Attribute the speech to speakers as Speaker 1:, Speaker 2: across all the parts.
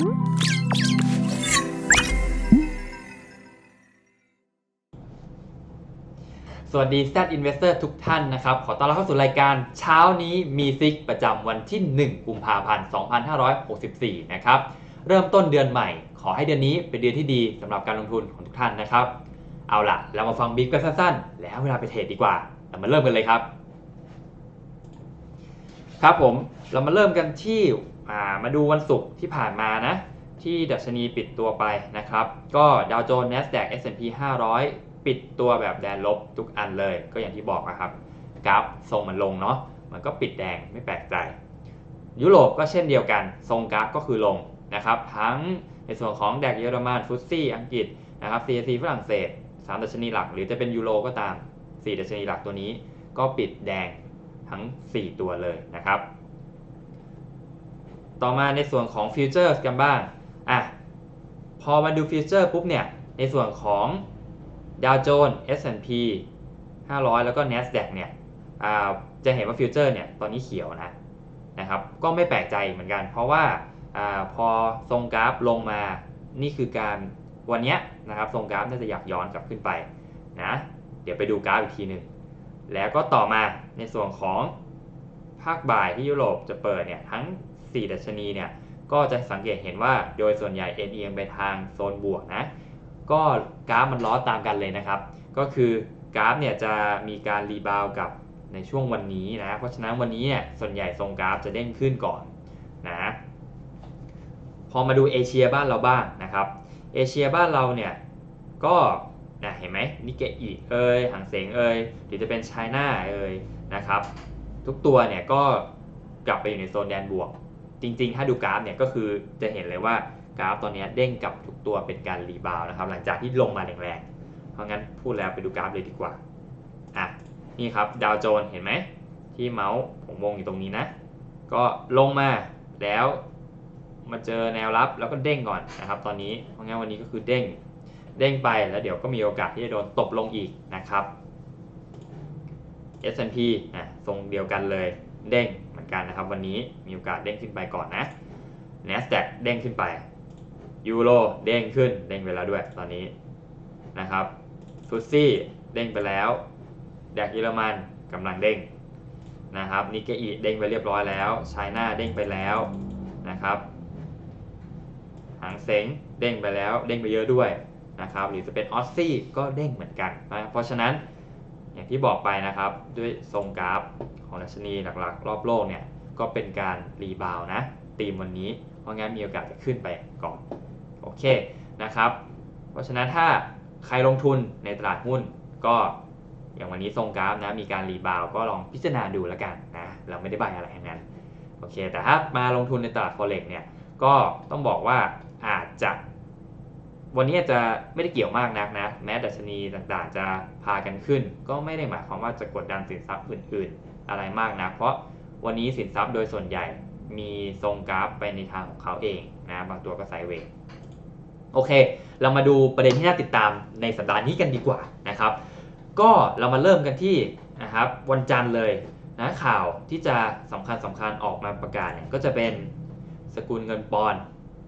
Speaker 1: สวัสดี Z Investor ทุกท่านนะครับ ขอต้อนรับเข้าสู่รายการเช้านี้มีซิกประจำวันที่ 1 กุมภาพันธ์ 2564 นะครับ เริ่มต้นเดือนใหม่ ขอให้เดือนนี้เป็นเดือนที่ดีสำหรับการลงทุนของทุกท่านนะครับ เอาล่ะ เรามาฟังบิ๊กกันสั้นๆ แล้วเวลาไปเทรดดีกว่า เรามาเริ่มกันเลยครับ ครับผม เรามาเริ่มกันที่ มาดูวันศุกร์ที่ผ่านมานะที่ดัชนีปิดตัวไปนะครับ ก็ดาวโจนส์ NASDAQ S&P 500 ปิดตัวแบบแดนลบทุกอันเลย ก็อย่างที่บอกนะครับกราฟทรงมันลงเนาะมันก็ปิดแดงไม่แปลกใจ ยุโรปก็เช่นเดียวกัน ทรงกราฟก็คือลงนะครับ ทั้งในส่วนของแดกเยอรมันฟุตซี่อังกฤษนะครับ CAC ฝรั่งเศส3ดัชนีหลัก หรือจะเป็นยูโรก็ตาม 4 ดัชนีหลักตัวนี้ ก็ปิดแดงทั้ง 4 ตัวเลยนะครับ ต่อมาในส่วนของฟิวเจอร์กันบ้างอะพอมาดูฟิวเจอร์ปุ๊บเนี่ย ในส่วนของดาวโจนส์ S&P 500 แล้วก็ NASDAQ เนี่ยจะเห็นว่าฟิวเจอร์เนี่ยตอนนี้เขียวนะนะครับก็ไม่แปลกใจเหมือนกัน เพราะว่าอพอทรงกราฟลงมานี่คือการวันนี้นะครับทรงกราฟน่าจะอยากย้อนกลับขึ้นไปนะเดี๋ยวไปดูกราฟอีกทีหนึ่งแล้วก็ต่อมาในส่วนของ ภาคบ่ายที่ยุโรปจะเปิดเนี่ยทั้ง 4 ดัชนีเนี่ยก็จะสังเกตเห็นว่าโดยส่วนใหญ่เอ็นเอียงไปทางโซนบวกนะก็กราฟมันล้อตามกันเลยนะครับ ก็คือกราฟเนี่ยจะมีการรีบาวกับในช่วงวันนี้นะ เพราะฉะนั้นวันนี้เนี่ยส่วนใหญ่ทรงกราฟจะเด้งขึ้นก่อนนะพอมาดูเอเชียบ้านเราบ้างนะครับเอเชียบ้านเราเนี่ยก็นะเห็นไหมนิเกอีเอยหางเสงเอยหรือจะเป็นไชน่าเอยนะครับ ทุกตัวเนี่ยก็กลับไปอยู่ในโซนแดนบวก จริง ๆ ถ้าดูกราฟเนี่ยก็คือจะเห็นเลยว่ากราฟตอนนี้เด้งกับทุกตัวเป็นการรีบาวด์นะครับ หลังจากที่ลงมาแรงๆเพราะงั้นพูดแล้วไปดูกราฟเลยดีกว่าอะนี่ครับดาวโจนเห็นไหมที่เมาส์ผมวงอยู่ตรงนี้นะ ก็ลงมาแล้วมาเจอแนวรับแล้วก็เด้งก่อนนะครับ ตอนนี้เพราะงั้นวันนี้ก็คือเด้งเด้งไปแล้วเดี๋ยวก็มีโอกาสที่จะโดนตบลงอีกนะครับ S&P อะทรงเดียวกันเลยเด้งเหมือนกันนะครับ วันนี้มีโอกาสเด้งขึ้นไปก่อนนะ NASDAQ เด้งขึ้นไปยูโรเด้งขึ้นเด้งไปแล้วด้วยตอนนี้นะครับฟุตซี่เด้งไปแล้วแดกเยอรมันกำลังเด้งนะครับนิกเกอีเด้งไปเรียบร้อยแล้วไชน่าเด้งไปแล้วนะครับหางเสงเด้งไปแล้วเด้งไปเยอะด้วยนะครับหรือจะเป็นออสซี่ก็เด้งเหมือนกันนะเพราะฉะนั้น อย่างที่บอกไปนะครับด้วยทรงกราฟของดัชนีหลักๆ รอบโลกเนี่ยก็เป็นการรีบาวด์นะตีมวันนี้ เพราะงั้นมีโอกาสจะขึ้นไปก่อนโอเคนะครับเพราะฉะนั้นถ้าใครลงทุนในตลาดหุ้นก็อย่างวันนี้ทรงกราฟนะมีการรีบาวก็ลองพิจารณาดูแล้วกันนะเราไม่ได้ใบอะไรทั้งนั้นโอเคแต่ถ้ามาลงทุนในตลาด forex เนี่ยก็ต้องบอกว่าอาจจะ วันนี้อาจจะไม่ได้เกี่ยวมากนักนะ แม้ดัชนีต่างๆ จะพากันขึ้น ก็ไม่ได้หมายความว่าจะกดดันสินทรัพย์อื่นๆ อะไรมากนะเพราะวันนี้สินทรัพย์โดยส่วนใหญ่มีทรงกราฟไปในทางของเขาเองนะ บางตัวก็ไซเวย์โอเค เรามาดูประเด็นที่น่าติดตามในสัปดาห์นี้กันดีกว่านะครับ ก็เรามาเริ่มกันที่นะครับวันจันทร์เลยนะข่าวที่จะสำคัญสำคัญออกมาประกาศเนี่ยก็จะเป็นสกุลเงินปอน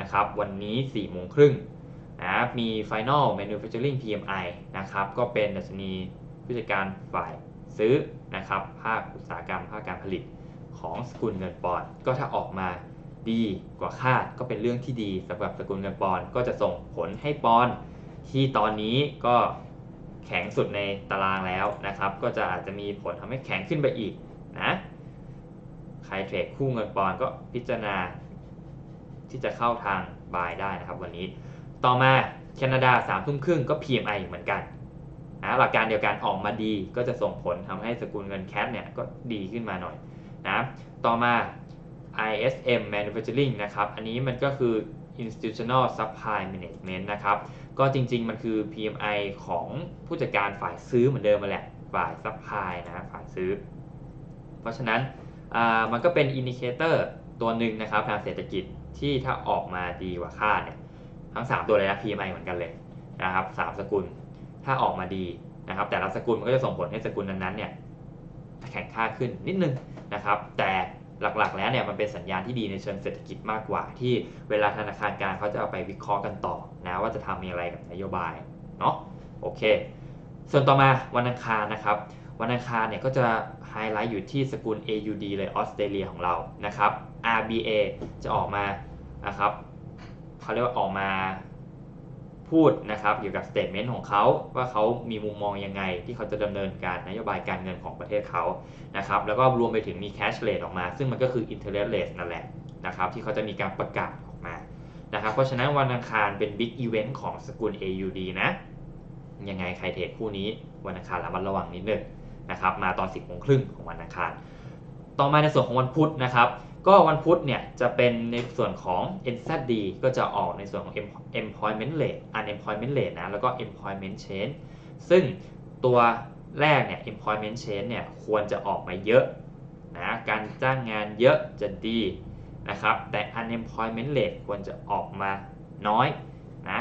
Speaker 1: นะครับ วันนี้4ี่โมงครึ่ง นะมี Final Manufacturing PMI นะครับก็เป็นดัชนีผู้จัดการฝ่ายซื้อนะครับภาคอุตสาหกรรม ภาคการผลิตของสกุลเงินปอนด์ก็ถ้าออกมาดีกว่าคาดก็เป็นเรื่องที่ดีสำหรับสกุลเงินปอนด์ก็จะส่งผลให้ปอนด์ที่ตอนนี้ก็แข็งสุดในตารางแล้วนะครับ ก็จะอาจจะมีผลทำให้แข็งขึ้นไปอีกนะใครเทรดคู่เงินปอนด์ก็พิจารณาที่จะเข้าทางบายได้นะครับวันนี้ ต่อมาแคนาดา3ามทุ่มครึ่งก็ PMI เหมือนกันนะหลักการเดียวกันออกมาดีก็จะส่งผลทำให้สกุลเงินแคทเนี่ยก็ดีขึ้นมาหน่อยนะต่อมา ISM Manufacturing นะครับ อันนี้มันก็คือ Institutional Supply Management นะครับ ก็จริงๆ มันคือ PMI ของผู้จัดการฝ่ายซื้อเหมือนเดิมมาแหละ ฝ่าย Supply นะฝ่ายซื้อ เพราะฉะนั้นมันก็เป็นอินดิเคเตอร์ตัวหนึ่งนะครับทางเศรษฐกิจที่ถ้าออกมาดีกว่าคาดเนี่ย ทั้ง 3 ตัวเลยนะ PMI เหมือนกันเลยนะครับสามสกุลถ้าออกมาดีนะครับ แต่ละสกุลมันก็จะส่งผลให้สกุลนั้นๆเนี่ยแข็งค่าขึ้นนิดนึงนะครับ แต่หลักๆ แล้วเนี่ยมันเป็นสัญญาณที่ดีในเชิงเศรษฐกิจมากกว่า ที่เวลาธนาคารกลางเขาจะเอาไปวิเคราะห์กันต่อนะว่าจะทำมีอะไรกับนโยบายเนาะโอเค ส่วนต่อมาวันอังคารนะครับวันอังคารเนี่ยก็จะไฮไลท์อยู่ที่สกุล AUD เลยออสเตรเลียของเรานะครับ RBA จะออกมานะครับ เขาเรียกว่าออกมาพูดนะครับเกี่ยวกับสเต t เมนต์ของเขาว่าเขามีมุมมองยังไงที่เขาจะดำเนินการนโยบายการเงินของประเทศเขานะครับแล้วก็รวมไปถึงมี cash rate ออกมา ซึ่งมันก็คือ interest rate นั่นแหละนะครับที่เขาจะมีการประกาศออกมานะครับเพราะฉะนั้นวันอังคารเป็น big event ของสกุล AUD นะยังไงใครเทรดคู่นี้วันอังคารระมัดระวังนิดนึงนะครับมาตอน 10โมงครึ่งของวันอังคาร ต่อมาในส่วนของวันพุธนะครับ ก็วันพุธเนี่ยจะเป็นในส่วนของ NZD ก็จะออกในส่วนของ employment rate unemployment rate นะแล้วก็ employment change ซึ่งตัวแรกเนี่ย employment change เนี่ยควรจะออกมาเยอะนะการจ้างงานเยอะจะดีนะครับแต่ unemployment rate ควรจะออกมาน้อยนะ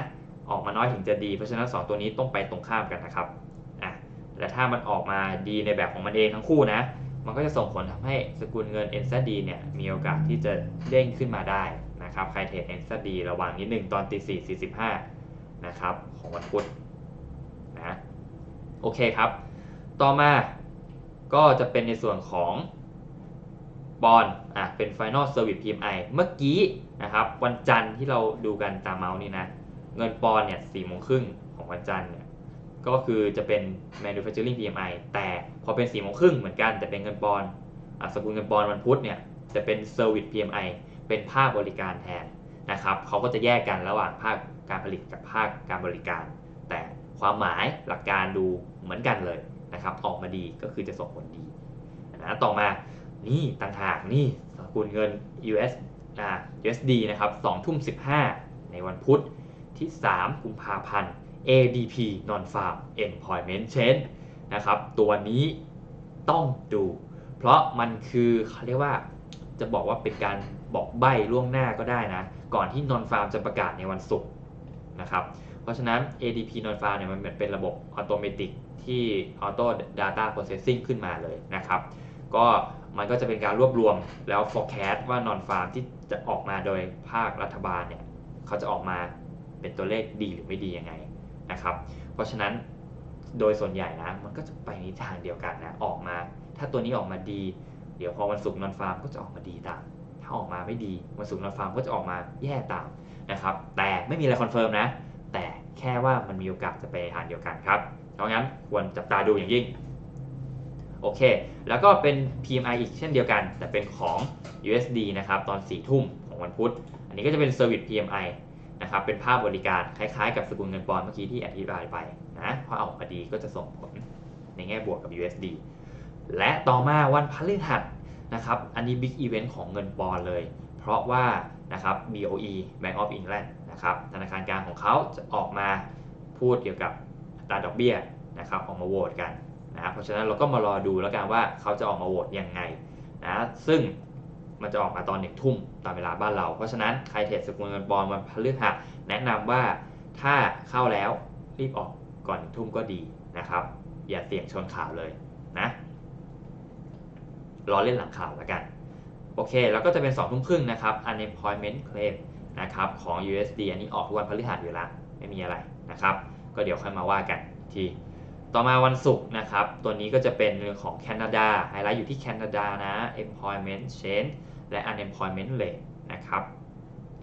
Speaker 1: ออกมาน้อยถึงจะดี เพราะฉะนั้น 2 ตัวนี้ต้องไปตรงข้ามกันนะครับอะแต่ถ้ามันออกมาดีในแบบของมันเองทั้งคู่นะ มันก็จะส่งผลทำให้สกุลเงิน NZD เนี่ยมีโอกาสที่จะเด้งขึ้นมาได้นะครับใครเทรด NZD ระวังนิดหนึ่งตอนตี4 45นะครับของวันพุธนะโอเคครับ ต่อมาก็จะเป็นในส่วนของบอลอะเป็น Final Service PMI เมื่อกี้นะครับวันจันทร์ที่เราดูกันตามเมาส์นี่นะ เงินปอนเนี่ยสี่โมงครึ่งของวันจันทร์เนี่ย ก็คือจะเป็น manufacturing PMI แต่พอเป็น4ี่โมงครึ่งเหมือนกันแต่เป็นเงินปอนด์อสกุลเงินปอนด์วันพุธเนี่ยจะเป็น service PMI เป็นภาคบริการแทนนะครับเขาก็จะแยกกันระหว่างภาคการผลิตกับภาคการบริการ แต่ความหมายหลักการดูเหมือนกันเลยนะครับออกมาดีก็คือจะส่งผลดีนะต่อมานี่ต่างหากนี่สกุลเงิน US อ่า USD นะครับ2ทุ่ม15 ในวันพุธที่ 3 กุมภาพันธ์ ADP Non Farm Employment Change นะครับ ตัวนี้ต้องดู เพราะมันคือเขาเรียกว่าจะบอกว่าเป็นการบอกใบ้ล่วงหน้าก็ได้นะ ก่อนที่ Non Farm จะประกาศในวันศุกร์นะครับ เพราะฉะนั้น ADP Non Farm เนี่ยมันเหมือนเป็นระบบอัตโนมัติที่ Auto Data Processing ขึ้นมาเลยนะครับ ก็มันก็จะเป็นการรวบรวมแล้ว forecast ว่า non farm ที่จะออกมาโดยภาครัฐบาลเนี่ย เขาจะออกมาเป็นตัวเลขดีหรือไม่ดียังไง นะครับ เพราะฉะนั้นโดยส่วนใหญ่นะมันก็จะไปในทางเดียวกันนะออกมา ถ้าตัวนี้ออกมาดี เดี๋ยวพอวันศุกร์นอนฟาร์มก็จะออกมาดีตาม ถ้าออกมาไม่ดีวันศุกร์นอนฟาร์มก็จะออกมาแย่ตามนะครับแต่ไม่มีอะไรคอนเฟิร์มนะแต่แค่ว่ามันมีโอกาสจะไปทางเดียวกันครับเพราะงั้นควรจับตาดูอย่างยิ่งโอเค แล้วก็เป็น PMI อีกเช่นเดียวกัน แต่เป็นของ USD นะครับ ตอน4ทุ่มของวันพุธ อันนี้ก็จะเป็น Service PMI นะครับเป็นภาพบริการคล้ายๆ กับสกุลเงินปอนด์เมื่อกี้ที่อธิบายไปนะพอออกมาดีก็จะส่งผลในแง่บวกกับ USD และต่อมาวันพฤหัสนะครับอันนี้ Big Event ของเงินปอนด์เลย เพราะว่านะครับ BOE Bank of England นะครับธนาคารกลางของเขาจะออกมาพูดเกี่ยวกับอัตราดอกเบี้ยนะครับออกมาโหวตกันนะเพราะฉะนั้นเราก็มารอดูแล้วกันว่าเขาจะออกมาโหวตยังไงนะซึ่ง มันจะออกมาตอนหนึ่งทุ่มตามเวลาบ้านเรา เพราะฉะนั้นใครเทรดสกุลเงินปอนด์วันพฤหัสแนะนำว่าถ้าเข้าแล้วรีบออกก่อนหนึ่งทุ่มก็ดีนะครับ อย่าเสี่ยงชนข่าวเลยนะรอเล่นหลังข่าวแล้วกัน โอเค แล้วก็จะเป็น2ทุ่มครึ่งนะครับ unemployment claim นะครับของ USD อันนี้ออกทุกวันพฤหัสอยู่แล้วไม่มีอะไรนะครับ ก็เดี๋ยวค่อยมาว่ากันทีต่อมาวันศุกร์นะครับ ตัวนี้ก็จะเป็นเรื่องของแคนาดาไฮไลท์อยู่ที่แคนาดานะ employment change และ unemployment rate นะครับ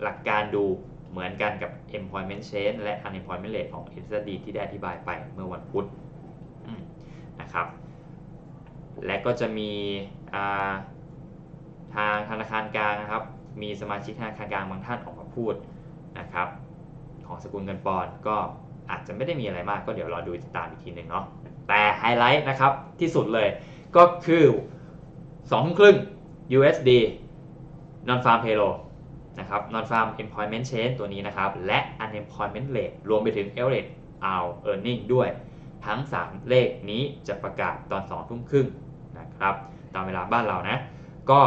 Speaker 1: หลักการดูเหมือนกันกับ employment change และ unemployment rate ของ SSD ที่ได้อธิบายไปเมื่อวันพุธนะครับ และก็จะมีทางธนาคารกลางนะครับ มีสมาชิกธนาคารกลางบางท่านออกมาพูดนะครับ ของสกุลเงินปอนด์ก็อาจจะไม่ได้มีอะไรมากก็เดี๋ยวรอดูติดตามอีกทีหนึ่งเนาะแต่ไฮไลท์นะครับที่สุดเลยก็คือ2ครึ่ง USD non farm payroll นะครับ non farm employment change ตัวนี้นะครับ และ unemployment rate รวมไปถึง average out earning ด้วย ทั้ง 3 เลขนี้จะประกาศตอน2ทุ่มครึ่งนะครับ ตามเวลาบ้านเรานะ ก็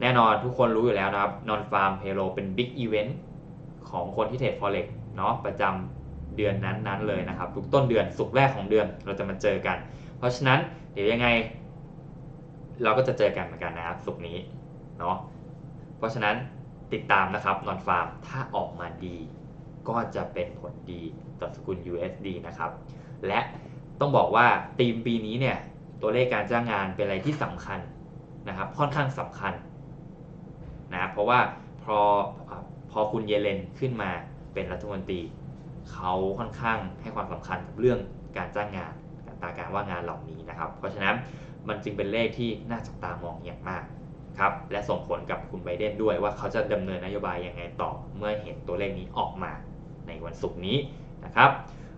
Speaker 1: แน่นอนทุกคนรู้อยู่แล้วนะครับ non farm payroll เป็น big event ของคนที่เทรด forex เนาะประจำเดือนนั้นๆเลยนะครับ ทุกต้นเดือนสุกแรกของเดือนเราจะมาเจอกัน เพราะฉะนั้นเดี๋ยวยังไง เราก็จะเจอกันเหมือนกันนะครับสุกนี้เนาะ เพราะฉะนั้นติดตามนะครับนอนฟาร์มถ้าออกมาดี ก็จะเป็นผลดีต่อสกุล USD นะครับ และต้องบอกว่าธีมปีนี้เนี่ยตัวเลขการจ้างงานเป็นอะไรที่สำคัญนะครับ ค่อนข้างสำคัญนะเพราะว่าพอพอคุณเยเลนขึ้นมาเป็นรัฐมนตรีเขาค่อนข้างให้ความสำคัญกับเรื่องการจ้างงานอัตราการว่างงานเหล่านี้นะครับ เพราะฉะนั้นมันจึงเป็นเลขที่น่าจับตามองอย่างมาก ครับและส่งผลกับคุณไบเดนด้วยว่าเขาจะดำเนินนโยบายยังไงต่อเมื่อเห็นตัวเลขนี้ออกมาในวันศุกร์นี้นะครับ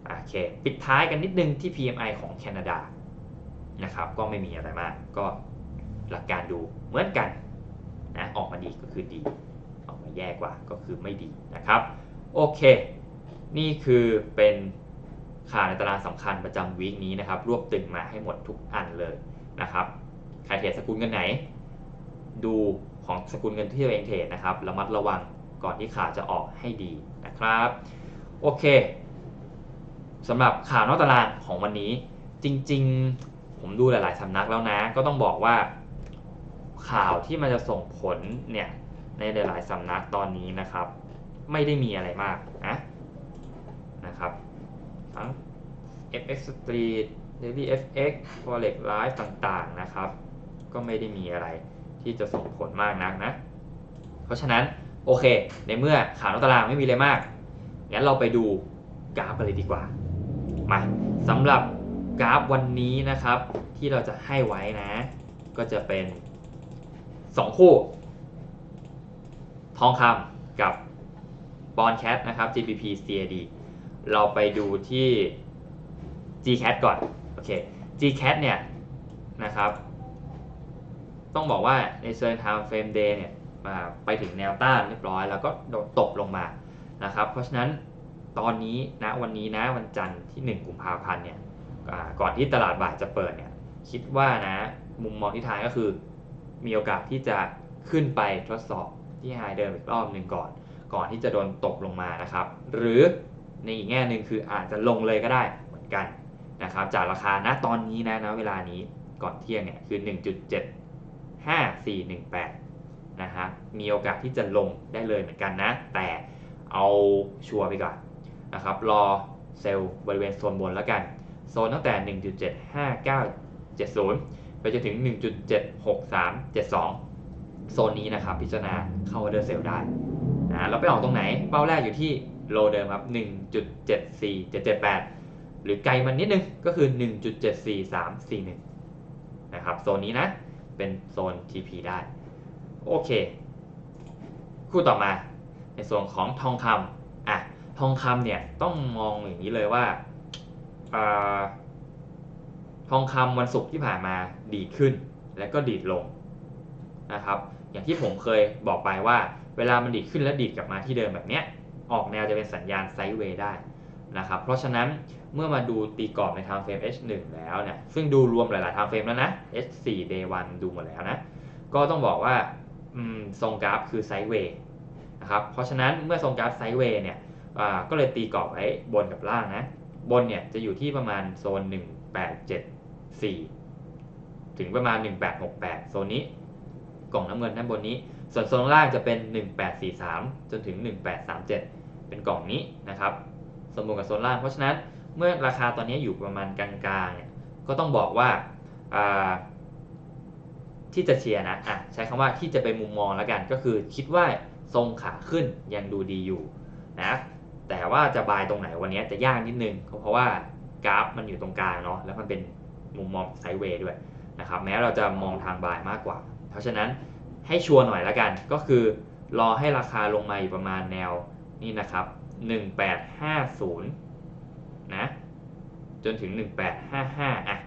Speaker 1: โอเคปิดท้ายกันนิดนึงที่ PMI ของแคนาดานะครับก็ไม่มีอะไรมากก็หลักการดูเหมือนกันนะออกมาดีก็คือดี ออกมาแย่กว่าก็คือไม่ดีนะครับโอเค นี่คือเป็นข่าวในตารางสำคัญประจำวีคนี้นะครับ รวบตึงมาให้หมดทุกอันเลยนะครับใครเทรดสกุลเงินไหน ดูของสกุลเงินที่ตัวเองเทรดนะครับระมัดระวังก่อนที่ข่าวจะออกให้ดีนะครับ โอเคสำหรับข่าวนอกตารางของวันนี้จริง ๆ ผมดูหลาย ๆสำนักแล้วนะ ก็ต้องบอกว่าข่าวที่มันจะส่งผลเนี่ยในหลาย ๆสำนักตอนนี้นะครับ ไม่ได้มีอะไรมากนะนะครับทั้ง FX Street Daily FX Forex Live ต่าง ๆ นะครับ ก็ไม่ได้มีอะไร ที่จะส่งผลมากนักนะ เพราะฉะนั้นโอเค ในเมื่อข่าวนอกตารางไม่มีอะไรมาก งั้นเราไปดูกราฟกันเลยดีกว่า มาสำหรับกราฟวันนี้นะครับ ที่เราจะให้ไว้นะ ก็จะเป็น 2 คู่ ทองคำกับบอลแคทนะครับ GBP CAD เราไปดูที่ GCAT ก่อน โอเค GCAT เนี่ยนะครับ ต้องบอกว่าในเชิง time frame day เนี่ยไปถึงแนวต้านเรียบร้อย แล้วก็โดดตกลงมานะครับ เพราะฉะนั้นตอนนี้นะวันนี้นะวันจันทร์ที่ 1 กุมภาพันธ์เนี่ยก่อนที่ตลาดบ่ายจะเปิดเนี่ยคิดว่านะมุมมองที่ทายก็คือ มีโอกาสที่จะขึ้นไปทดสอบที่ไฮเดิมอีกรอบหนึ่งก่อน ก่อนที่จะโดนตกลงมานะครับ หรือในอีกแง่หนึ่งคืออาจจะลงเลยก็ได้เหมือนกันนะครับ จากราคาณตอนนี้นะนะเวลานี้ก่อนเที่ยงเนี่ยคือ 5418 นะฮะ มีโอกาสที่จะลงได้เลยเหมือนกันนะ แต่เอาชัวร์ไปก่อนนะครับ รอเซลล์บริเวณโซนบนแล้วกัน โซนตั้งแต่ 1.75970 ไปจนถึง 1.76372 โซนนี้นะครับ พิจารณาเข้าออเดอร์เซลล์ได้นะเราไปออกตรงไหน เป้าแรกอยู่ที่โลเดิมครับ 1.74778 หรือไกลมันนิดนึงก็คือ 1.74341 นะครับ โซนนี้นะ เป็นโซน TP ได้ โอเค คู่ต่อมา ในส่วนของทองคำอะทองคำเนี่ยต้องมองอย่างนี้เลยว่าทองคำวันศุกร์ที่ผ่านมาดีขึ้น แล้วก็ดีดลงนะครับ อย่างที่ผมเคยบอกไปว่า เวลามันดีดขึ้นแล้วดีดกลับมาที่เดิมแบบเนี้ยออกแนวจะเป็นสัญญาณไซด์เวย์ได้ นะครับ เพราะฉะนั้นเมื่อมาดูตีกรอบใน time frame H1 แล้วเนี่ย ซึ่งดูรวมหลาย ๆ time frame แล้วนะ H4 day 1ดูหมดแล้วนะ ก็ต้องบอกว่าทรงกราฟคือไซด์เวย์นะครับ เพราะฉะนั้นเมื่อทรงกราฟไซด์เวย์เนี่ยก็เลยตีกรอบไว้บนกับล่างนะ บนเนี่ยจะอยู่ที่ประมาณโซน 1874 ถึงประมาณ 1868 โซนนี้ กล่องน้ำเงินด้านบนนี้ ส่วนโซนล่างจะเป็น 1843 จนถึง 1837 เป็นกล่องนี้นะครับ สมบูรณ์กับโซนล่าง เพราะฉะนั้นเมื่อราคาตอนนี้อยู่ประมาณกลางๆเนี่ยก็ต้องบอกว่าที่จะเชียร์นะอะใช้คำว่าที่จะเป็นมุมมองแล้วกัน ก็คือคิดว่าทรงขาขึ้นยังดูดีอยู่นะแต่ว่าจะบายตรงไหนวันนี้จะยากนิดนึงเพราะว่ากราฟมันอยู่ตรงกลางเนาะแล้วมันเป็นมุมมองไซด์เวย์ด้วยนะครับแม้เราจะมองทางบายมากกว่า เพราะฉะนั้นให้ชัวร์หน่อยแล้วกันก็คือรอให้ราคาลงมาอยู่ประมาณแนวนี่นะครับ 1850 นะ จนถึง 1855 อะ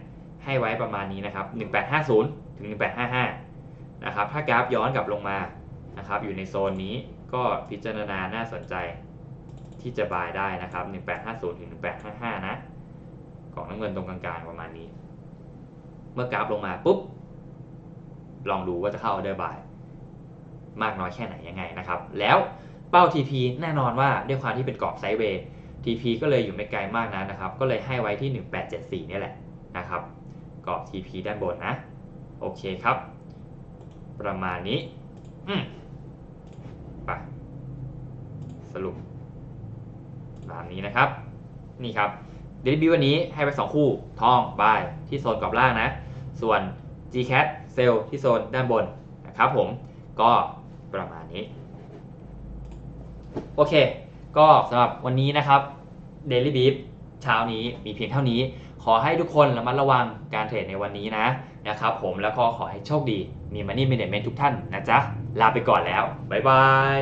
Speaker 1: ให้ไว้ประมาณนี้นะครับ 1850 ถึง 1855 นะครับ ถ้ากราฟย้อนกลับลงมา นะครับ อยู่ในโซนนี้ก็พิจารณาน่าสนใจที่จะบายได้นะครับ 1850 ถึง 1855 นะ กล่องน้ำเงินตรงกลางๆประมาณนี้ เมื่อกราฟลงมาปุ๊บ ลองดูว่าจะเข้าออเดอร์บายมากน้อยแค่ไหนยังไงนะครับ แล้ว เป้า TP แน่นอนว่าด้วยความที่เป็นกรอบไซด์เวย์ TP ก็เลยอยู่ไม่ไกลมากนะนะครับ ก็เลยให้ไว้ที่ 1874นี่แหละนะครับ กรอบ TP ด้านบนนะ โอเคครับ ประมาณนี้ อืมไปสรุปตามนี้นะครับ นี่ครับเดลิบิววันนี้ให้ไป 2 คู่ทองบายที่โซนกรอบล่างนะ ส่วน GCAT เซลที่โซนด้านบนนะครับผมก็ประมาณนี้ โอเค ก็สำหรับวันนี้นะครับ Daily Beef เช้านี้มีเพียงเท่านี้ ขอให้ทุกคนระมัดระวังการเทรดในวันนี้นะนะครับผมแล้วก็ขอให้โชคดีมี Money Management ทุกท่านนะจ๊ะ ลาไปก่อนแล้ว บ๊ายบาย